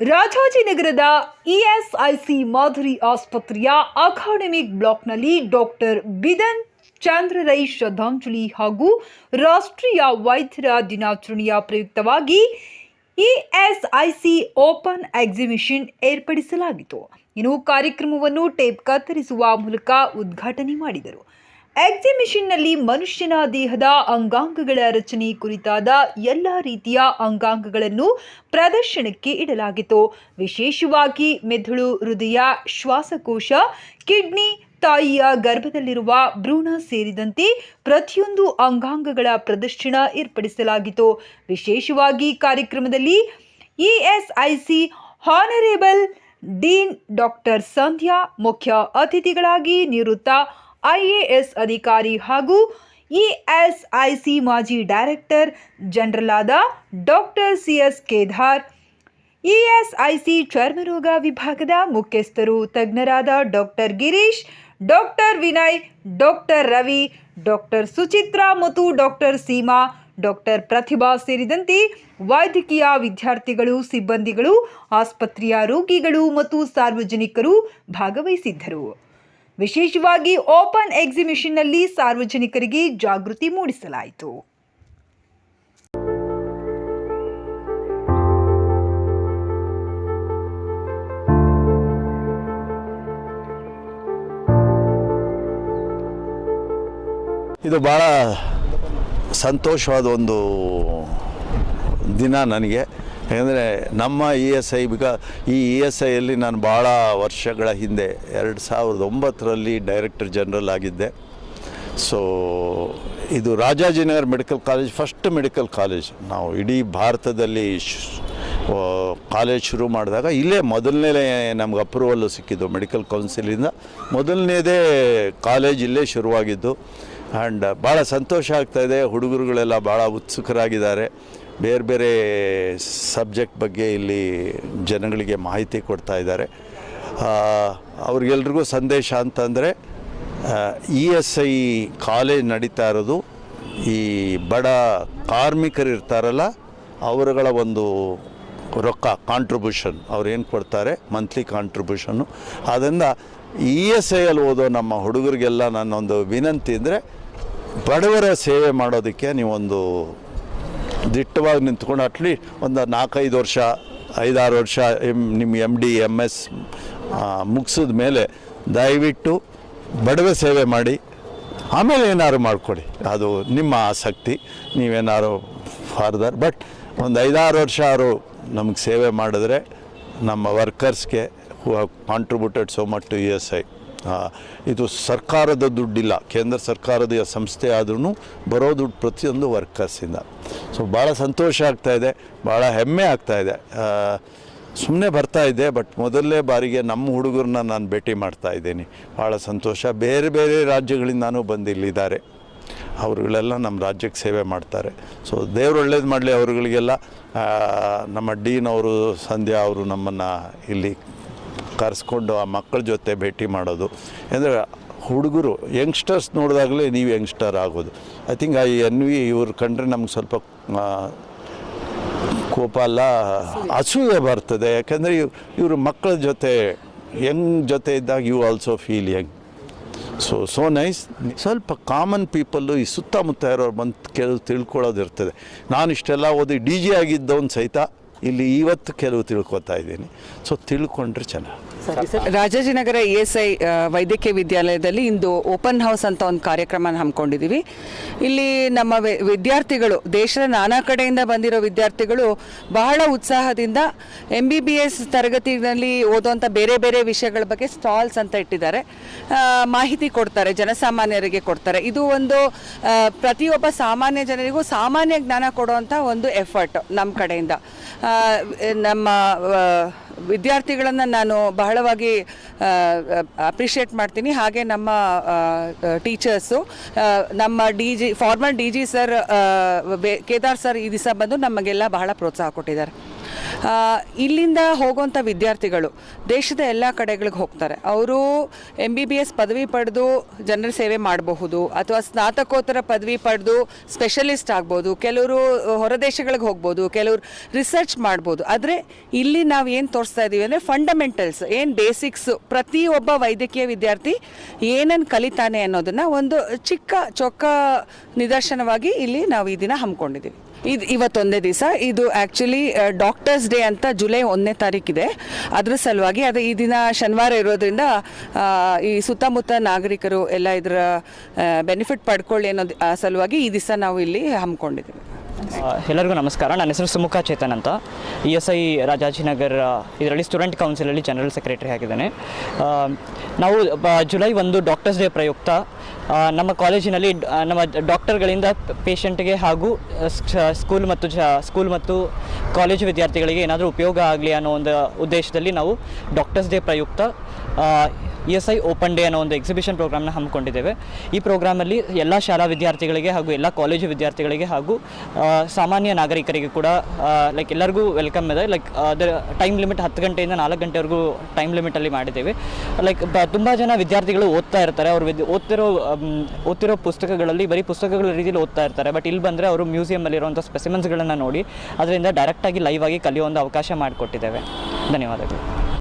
ರಾಜಾಜಿನಗರದ ESIC ಮಾದರಿ ಆಸ್ಪತ್ರೆಯ academic ಬ್ಲಾಕ್ನಲ್ಲಿ ಡಾಕ್ಟರ್ ಬಿದನ್ ಚಂದ್ರ ರೈ ಶ್ರದ್ಧಾಂಜಲಿ ಹಾಗೂ ರಾಷ್ಟ್ರೀಯ ವೈದ್ಯರ ದಿನಾಚರಣೆಯ ಪ್ರಯುಕ್ತವಾಗಿ ಇಎಸ್ಐಸಿ ಓಪನ್ ಎಕ್ಸಿಬಿಷನ್ ಏರ್ಪಡಿಸಲಾಗಿತ್ತು. ಇನ್ನು ಕಾರ್ಯಕ್ರಮವನ್ನು ಟೇಪ್ ಕತ್ತರಿಸುವ ಮೂಲಕ ಉದ್ಘಾಟನೆ ಮಾಡಿದರು. ಎಕ್ಸಿಬಿಷನ್ನಲ್ಲಿ ಮನುಷ್ಯನ ದೇಹದ ಅಂಗಾಂಗಗಳ ರಚನೆ ಕುರಿತಾದ ಎಲ್ಲ ರೀತಿಯ ಅಂಗಾಂಗಗಳನ್ನು ಪ್ರದರ್ಶನಕ್ಕೆ ಇಡಲಾಗಿತ್ತು. ವಿಶೇಷವಾಗಿ ಮೆದುಳು, ಹೃದಯ, ಶ್ವಾಸಕೋಶ, ಕಿಡ್ನಿ, ತಾಯಿಯ ಗರ್ಭದಲ್ಲಿರುವ ಭ್ರೂಣ ಸೇರಿದಂತೆ ಪ್ರತಿಯೊಂದು ಅಂಗಾಂಗಗಳ ಪ್ರದರ್ಶನ ಏರ್ಪಡಿಸಲಾಗಿತ್ತು. ವಿಶೇಷವಾಗಿ ಕಾರ್ಯಕ್ರಮದಲ್ಲಿ ESIC honourable dean doctor Sandhya ಮುಖ್ಯ ಅತಿಥಿಗಳಾಗಿ ನಿವೃತ್ತ ಐಎಎಸ್ ಅಧಿಕಾರಿ ಹಾಗೂ ಇಎಸ್ಐಸಿ ಮಾಜಿ ಡೈರೆಕ್ಟರ್ ಜನರಲ್ ಆದ doctor C S Kedar, ESIC ಚರ್ಮರೋಗ ವಿಭಾಗದ ಮುಖ್ಯಸ್ಥರು ತಜ್ಞರಾದ doctor Girish, doctor Vinay, doctor Ravi, doctor Suchitra ಮತ್ತು ಡಾಕ್ಟರ್ ಸೀಮಾ, ಡಾಕ್ಟರ್ ಪ್ರತಿಭಾ ಸೇರಿದಂತೆ ವೈದ್ಯಕೀಯ ವಿದ್ಯಾರ್ಥಿಗಳು, ಸಿಬ್ಬಂದಿಗಳು, ಆಸ್ಪತ್ರೆಯ ರೋಗಿಗಳು ಮತ್ತು ಸಾರ್ವಜನಿಕರು ಭಾಗವಹಿಸಿದ್ದರು. ವಿಶೇಷವಾಗಿ ಓಪನ್ ಎಕ್ಸಿಬಿಷನ್ನಲ್ಲಿ ಸಾರ್ವಜನಿಕರಿಗೆ ಜಾಗೃತಿ ಮೂಡಿಸಲಾಯಿತು. ಇದು ಭಾಳ ಸಂತೋಷವಾದ ಒಂದು ದಿನ ನನಗೆ. ಯಾಕಂದರೆ ನಮ್ಮ ಇ ಎಸ್ ಐ ಬಿಕಾ ಈ ಇ ಎಸ್ ಐಯಲ್ಲಿ ನಾನು ಭಾಳ ವರ್ಷಗಳ ಹಿಂದೆ, ಎರಡು ಸಾವಿರದ ಒಂಬತ್ತರಲ್ಲಿ ಡೈರೆಕ್ಟರ್ ಜನರಲ್ ಆಗಿದ್ದೆ. ಸೊ ಇದು Rajajinagar medical college first medical college ನಾವು ಇಡೀ ಭಾರತದಲ್ಲಿ ಕಾಲೇಜ್ ಶುರು ಮಾಡಿದಾಗ ಇಲ್ಲೇ ಮೊದಲನೇ ನಮ್ಗೆ ಅಪ್ರೂವಲ್ಲು ಸಿಕ್ಕಿದ್ದು ಮೆಡಿಕಲ್ ಕೌನ್ಸಿಲಿಂದ ಮೊದಲನೇದೇ ಕಾಲೇಜ್ ಇಲ್ಲೇ ಶುರುವಾಗಿದ್ದು. ಆ್ಯಂಡ್ ಭಾಳ ಸಂತೋಷ ಆಗ್ತಾಯಿದೆ ಹುಡುಗರುಗಳೆಲ್ಲ ಭಾಳ ಉತ್ಸುಕರಾಗಿದ್ದಾರೆ. ಬೇರೆ ಬೇರೆ ಸಬ್ಜೆಕ್ಟ್ ಬಗ್ಗೆ ಇಲ್ಲಿ ಜನಗಳಿಗೆ ಮಾಹಿತಿ ಕೊಡ್ತಾ ಇದ್ದಾರೆ. ಅವ್ರಿಗೆಲ್ರಿಗೂ ಸಂದೇಶ ಅಂತಂದರೆ ಇ ಎಸ್ ಐ ಕಾಲೇಜ್ ನಡೀತಾ ಇರೋದು, ಈ ಬಡ ಕಾರ್ಮಿಕರು ಇರ್ತಾರಲ್ಲ, ಅವರುಗಳ ಒಂದು ರೊಕ್ಕ ಕಾಂಟ್ರಿಬ್ಯೂಷನ್ ಅವ್ರು ಏನು ಕೊಡ್ತಾರೆ? ಮಂತ್ಲಿ ಕಾಂಟ್ರಿಬ್ಯೂಷನ್ನು ಆದ್ದರಿಂದ ಇ ಎಸ್ ಐಯಲ್ಲಿ ಓದೋ ನಮ್ಮ ಹುಡುಗರಿಗೆಲ್ಲ ನನ್ನೊಂದು ವಿನಂತಿ ಅಂದರೆ, ಬಡವರ ಸೇವೆ ಮಾಡೋದಕ್ಕೆ ನೀವೊಂದು ದಿಟ್ಟವಾಗಿ ನಿಂತ್ಕೊಂಡು ಅಟ್ಲಿ ಒಂದು ನಾಲ್ಕೈದು ವರ್ಷ, ಐದಾರು ವರ್ಷ ಎಂ, ನಿಮ್ಮ ಎಂ ಡಿ ಎಂ ಎಸ್ ಮುಗಿಸಿದ ಮೇಲೆ ದಯವಿಟ್ಟು ಬಡವೆ ಸೇವೆ ಮಾಡಿ, ಆಮೇಲೆ ಏನಾದ್ರು ಮಾಡಿಕೊಡಿ. ಅದು ನಿಮ್ಮ ಆಸಕ್ತಿ, ನೀವೇನಾದ್ರು ಫಾರ್ದರ್. ಬಟ್ ಒಂದು ಐದಾರು ವರ್ಷ ಅವರು ನಮಗೆ ಸೇವೆ ಮಾಡಿದ್ರೆ ನಮ್ಮ ವರ್ಕರ್ಸ್ಗೆ who contributed so much to E S I ಇದು ಸರ್ಕಾರದ ದುಡ್ಡಿಲ್ಲ. ಕೇಂದ್ರ ಸರ್ಕಾರದ ಸಂಸ್ಥೆ ಆದ್ರೂ ಬರೋ ದುಡ್ಡು ಪ್ರತಿಯೊಂದು ವರ್ಕರ್ಸಿಂದ ಸೊ ಭಾಳ ಸಂತೋಷ ಆಗ್ತಾ ಇದೆ, ಭಾಳ ಹೆಮ್ಮೆ ಆಗ್ತಾ ಇದೆ. ಸುಮ್ಮನೆ ಬರ್ತಾ ಇದ್ದೆ ಬಟ್ ಮೊದಲನೇ ಬಾರಿಗೆ ನಮ್ಮ ಹುಡುಗರನ್ನ ನಾನು ಭೇಟಿ ಮಾಡ್ತಾ ಇದ್ದೀನಿ. ಭಾಳ ಸಂತೋಷ. ಬೇರೆ ಬೇರೆ ರಾಜ್ಯಗಳಿಂದನೂ ಬಂದು ಇಲ್ಲಿದ್ದಾರೆ. ಅವರುಗಳೆಲ್ಲ ನಮ್ಮ ರಾಜ್ಯಕ್ಕೆ ಸೇವೆ ಮಾಡ್ತಾರೆ. ಸೊ ದೇವ್ರು ಒಳ್ಳೇದು ಮಾಡಲಿ ಅವರುಗಳಿಗೆಲ್ಲ. ನಮ್ಮ ಡೀನ್ ಅವರು, ಸಂಧ್ಯಾ ಅವರು ನಮ್ಮನ್ನು ಇಲ್ಲಿ ಕರೆಸ್ಕೊಂಡು ಆ ಮಕ್ಕಳ ಜೊತೆ ಭೇಟಿ ಮಾಡೋದು. ಅಂದರೆ ಹುಡುಗರು ಯಂಗ್ಸ್ಟರ್ಸ್ ನೋಡಿದಾಗಲೇ ನೀವು ಯಂಗ್ಸ್ಟರ್ ಆಗೋದು. I think I N V ಇವ್ರು ಕಂಡ್ರೆ ನಮ್ಗೆ ಸ್ವಲ್ಪ ಕೋಪ ಅಲ್ಲ ಅಸೂಯೆ ಬರ್ತದೆ. ಯಾಕೆಂದರೆ ಇವರು ಮಕ್ಕಳ ಜೊತೆ ಯಂಗ್ ಜೊತೆ ಇದ್ದಾಗ you also feel young so so nice ಸ್ವಲ್ಪ ಕಾಮನ್ ಪೀಪಲ್ಲು ಈ ಸುತ್ತಮುತ್ತ ಇರೋರು ಬಂದು ಕೆಲವು ತಿಳ್ಕೊಳ್ಳೋದು ಇರ್ತದೆ. ನಾನು ಇಷ್ಟೆಲ್ಲ ಓದಿ ಡಿ ಜಿ ಆಗಿದ್ದವನು ಸಹಿತ ಇಲ್ಲಿ ಇವತ್ತು ಕೆಲವು ತಿಳ್ಕೊತಾ ಇದ್ದೀನಿ. ಸೊ ತಿಳ್ಕೊಂಡ್ರೆ ಚೆನ್ನಾಗಿ. ರಾಜಾಜಿನಗರ ಇ ಎಸ್ ವೈದ್ಯಕೀಯ ವಿದ್ಯಾಲಯದಲ್ಲಿ ಇಂದು ಓಪನ್ ಹೌಸ್ ಅಂತ ಒಂದು ಕಾರ್ಯಕ್ರಮ ಹಮ್ಮಿಕೊಂಡಿದ್ದೀವಿ. ಇಲ್ಲಿ ನಮ್ಮ ವಿದ್ಯಾರ್ಥಿಗಳು, ದೇಶದ ನಾನಾ ಕಡೆಯಿಂದ ಬಂದಿರೋ ವಿದ್ಯಾರ್ಥಿಗಳು ಬಹಳ ಉತ್ಸಾಹದಿಂದ ಎಂ ಬಿ ಬಿ ಎಸ್ ತರಗತಿಗಳಲ್ಲಿ ಓದುವಂಥ ಬೇರೆ ಬೇರೆ ವಿಷಯಗಳ ಬಗ್ಗೆ ಸ್ಟಾಲ್ಸ್ ಅಂತ ಇಟ್ಟಿದ್ದಾರೆ. ಮಾಹಿತಿ ಕೊಡ್ತಾರೆ, ಜನಸಾಮಾನ್ಯರಿಗೆ ಕೊಡ್ತಾರೆ. ಇದು ಒಂದು ಪ್ರತಿಯೊಬ್ಬ ಸಾಮಾನ್ಯ ಜನರಿಗೂ ಸಾಮಾನ್ಯ ಜ್ಞಾನ ಕೊಡುವಂಥ ಒಂದು ಎಫರ್ಟ್ ನಮ್ಮ ಕಡೆಯಿಂದ. ನಮ್ಮ ವಿದ್ಯಾರ್ಥಿಗಳನ್ನು ನಾನು ಬಹಳವಾಗಿ ಅಪ್ರಿಷಿಯೇಟ್ ಮಾಡ್ತೀನಿ. ಹಾಗೆ ನಮ್ಮ ಟೀಚರ್ಸು ನಮ್ಮ D G former D G sir Kedar sir ಈ ದಿವಸ ಬಂದು ನಮಗೆಲ್ಲ ಬಹಳ ಪ್ರೋತ್ಸಾಹ ಕೊಟ್ಟಿದ್ದಾರೆ. ಇಲ್ಲಿಂದ ಹೋಗುವಂಥ ವಿದ್ಯಾರ್ಥಿಗಳು ದೇಶದ ಎಲ್ಲ ಕಡೆಗಳಿಗೆ ಹೋಗ್ತಾರೆ. ಅವರು ಎಂ ಬಿ ಬಿ ಎಸ್ ಪದವಿ ಪಡೆದು ಜನರ ಸೇವೆ ಮಾಡಬಹುದು ಅಥವಾ ಸ್ನಾತಕೋತ್ತರ ಪದವಿ ಪಡೆದು ಸ್ಪೆಷಲಿಸ್ಟ್ ಆಗ್ಬೋದು ಕೆಲವರು ಹೊರದೇಶಗಳಿಗೆ ಹೋಗ್ಬೋದು ಕೆಲವರು ರಿಸರ್ಚ್ ಮಾಡ್ಬೋದು ಆದರೆ ಇಲ್ಲಿ ನಾವು ಏನು ತೋರಿಸ್ತಾ ಇದ್ದೀವಿ ಅಂದರೆ ಫಂಡಮೆಂಟಲ್ಸ್ ಏನು ಬೇಸಿಕ್ಸ್ ಪ್ರತಿಯೊಬ್ಬ ವೈದ್ಯಕೀಯ ವಿದ್ಯಾರ್ಥಿ ಏನನ್ನು ಕಲಿತಾನೆ ಅನ್ನೋದನ್ನು ಒಂದು ಚಿಕ್ಕ ಚೊಕ್ಕ ನಿದರ್ಶನವಾಗಿ ಇಲ್ಲಿ ನಾವು ಈ ದಿನ ಹಮ್ಮಿಕೊಂಡಿದ್ದೀವಿ ಇದು ಇವತ್ತೊಂದೇ ದಿವಸ. ಇದು ಆ್ಯಕ್ಚುಲಿ ಡಾಕ್ಟರ್ಸ್ ಡೇ ಅಂತ ಜುಲೈ ಒಂದನೇ ತಾರೀಕಿದೆ. ಅದರ ಸಲುವಾಗಿ ಅದು ಈ ದಿನ ಶನಿವಾರ ಇರೋದ್ರಿಂದ ಈ ಸುತ್ತಮುತ್ತ ನಾಗರಿಕರು ಎಲ್ಲ ಇದರ ಬೆನಿಫಿಟ್ ಪಡ್ಕೊಳ್ಳಿ ಅನ್ನೋ ಸಲುವಾಗಿ ಈ ದಿವಸ ನಾವು ಇಲ್ಲಿ ಹಮ್ಮಿಕೊಂಡಿದ್ದೀವಿ. ಎಲ್ಲರಿಗೂ ನಮಸ್ಕಾರ. ನನ್ನ ಹೆಸರು ಸುಮುಖ ಚೇತನ್ ಅಂತ. ಇ ಎಸ್ ಐ ರಾಜಾಜಿನಗರ್, ಇದರಲ್ಲಿ ಸ್ಟೂಡೆಂಟ್ ಕೌನ್ಸಿಲಲ್ಲಿ ಜನರಲ್ ಸೆಕ್ರೆಟರಿ ಆಗಿದ್ದೇನೆ. ನಾವು ಜುಲೈ ಒಂದು ಡಾಕ್ಟರ್ಸ್ ಡೇ ಪ್ರಯುಕ್ತ ನಮ್ಮ ಕಾಲೇಜಿನಲ್ಲಿ ನಮ್ಮ ಡಾಕ್ಟರ್ಗಳಿಂದ ಪೇಷಂಟ್ಗೆ ಹಾಗೂ ಸ್ಕೂಲ್ ಮತ್ತು ಸ್ಕೂಲ್ ಮತ್ತು ಕಾಲೇಜು ವಿದ್ಯಾರ್ಥಿಗಳಿಗೆ ಏನಾದರೂ ಉಪಯೋಗ ಆಗಲಿ ಅನ್ನೋ ಒಂದು ಉದ್ದೇಶದಲ್ಲಿ ನಾವು ಡಾಕ್ಟರ್ಸ್ ಡೇ ಪ್ರಯುಕ್ತ E S I open day ಅನ್ನೋ ಒಂದು ಎಕ್ಸಿಬಿಷನ್ ಪ್ರೋಗ್ರಾಮ್ನ ಹಮ್ಮಿಕೊಂಡಿದ್ದೇವೆ. ಈ ಪ್ರೋಗ್ರಾಮಲ್ಲಿ ಎಲ್ಲ ಶಾಲಾ ವಿದ್ಯಾರ್ಥಿಗಳಿಗೆ ಹಾಗೂ ಎಲ್ಲ ಕಾಲೇಜು ವಿದ್ಯಾರ್ಥಿಗಳಿಗೆ ಹಾಗೂ ಸಾಮಾನ್ಯ ನಾಗರಿಕರಿಗೆ ಕೂಡ ಲೈಕ್ ಎಲ್ಲರಿಗೂ ವೆಲ್ಕಮ್ ಇದೆ. ಲೈಕ್ ಅದರ ಟೈಮ್ ಲಿಮಿಟ್ ಹತ್ತು ಗಂಟೆಯಿಂದ ನಾಲ್ಕು ಗಂಟೆವರೆಗೂ ಟೈಮ್ ಲಿಮಿಟಲ್ಲಿ ಮಾಡಿದ್ದೇವೆ. ಲೈಕ್ ತುಂಬ ಜನ ವಿದ್ಯಾರ್ಥಿಗಳು ಓದ್ತಾ ಇರ್ತಾರೆ. ಅವರು ವಿದ್, ಓದ್ತಿರೋ ಓದ್ತಿರೋ ಪುಸ್ತಕಗಳಲ್ಲಿ, ಬರೀ ಪುಸ್ತಕಗಳ ರೀತಿಯಲ್ಲಿ ಓದ್ತಾ ಇರ್ತಾರೆ. ಬಟ್ ಇಲ್ಲಿ ಬಂದರೆ ಅವರು ಮ್ಯೂಸಿಯಮಲ್ಲಿರುವಂಥ ಸ್ಪೆಸಿಮೆನ್ಸ್ಗಳನ್ನು ನೋಡಿ, ಅದರಿಂದ ಡೈರೆಕ್ಟಾಗಿ ಲೈವ್ ಆಗಿ ಕಲಿಯೋ ಒಂದು ಅವಕಾಶ ಮಾಡಿಕೊಟ್ಟಿದ್ದೇವೆ. ಧನ್ಯವಾದಗಳು.